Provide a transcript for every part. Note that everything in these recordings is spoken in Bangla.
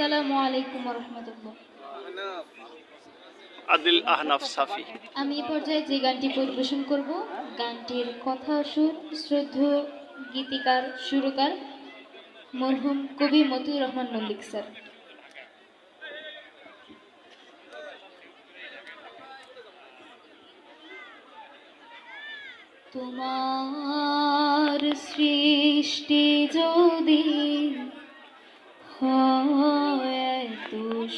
আসসালামু আলাইকুম রহমতুল্লাহ আদিল আহনাফ সাফি। আমি পর্যায়ে যে গানটি পরিবেশন করব গানটির কথা সুর শ্রদ্ধেয় গীতিকার সুরকার মরহুম কবি মতিউর রহমান মল্লিক স্যার। তোমার সৃষ্টি যদি হয় এত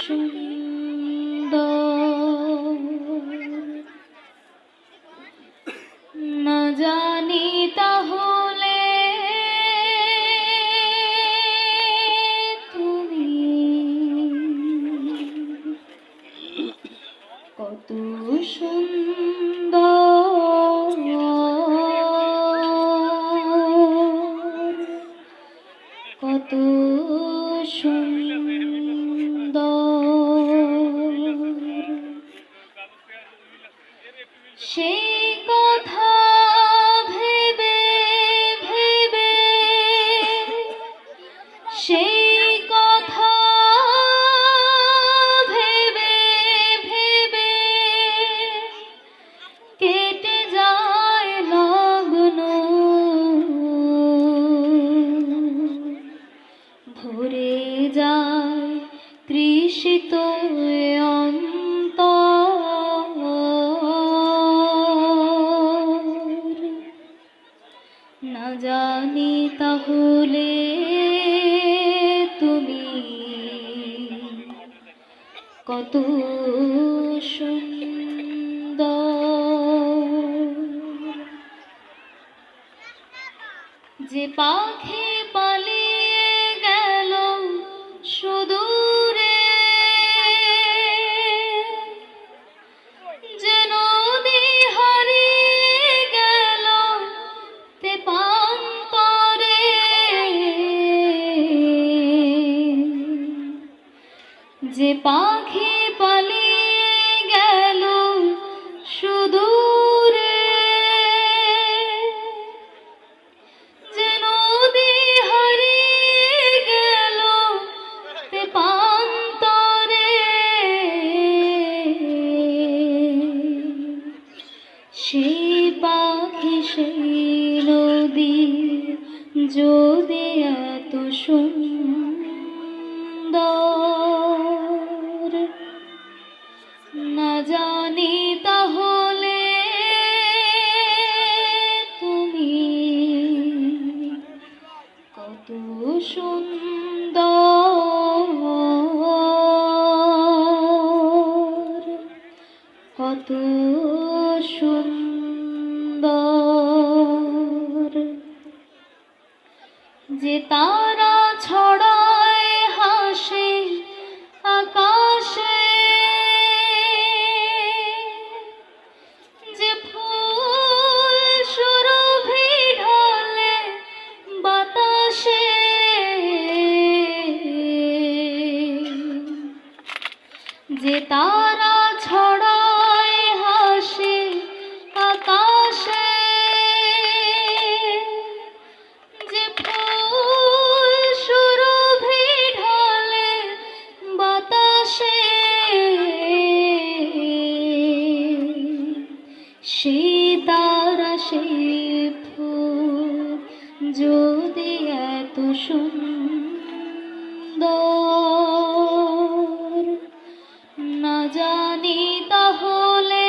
না জানি তাহলে তুমি কত সুন্দর। সেই কথা ভেবে ভেবে কেটে যায় ভরে যায় তৃষিত না জানি তাহলে কত যে পাখি পালিয়ে গেল সুদূরে যে নদী হারিয়ে গেল তেপান্তরে। যে পাখি সেই নদী যদি এত সুন্দর না জানি তাহলে তুমি কত সুন্দর কত সুন্দর। তারা ছড়ায় হাসে আকাশে। যে ফুল সুরভি ঢালে বাতাসে সেই তারা সেই ফুল যদি এত সুন্দর। জানি তাহলে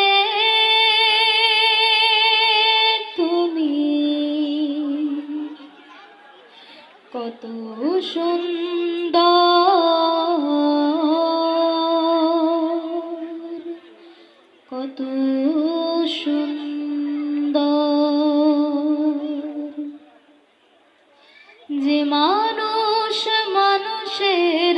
তুমি কত সুন্দর কত সুন্দর। যে মানুষ মানুষের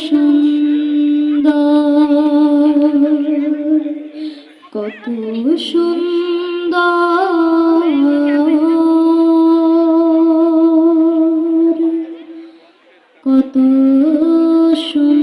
সুন্দর কত সুন্দর কত সুন্দর।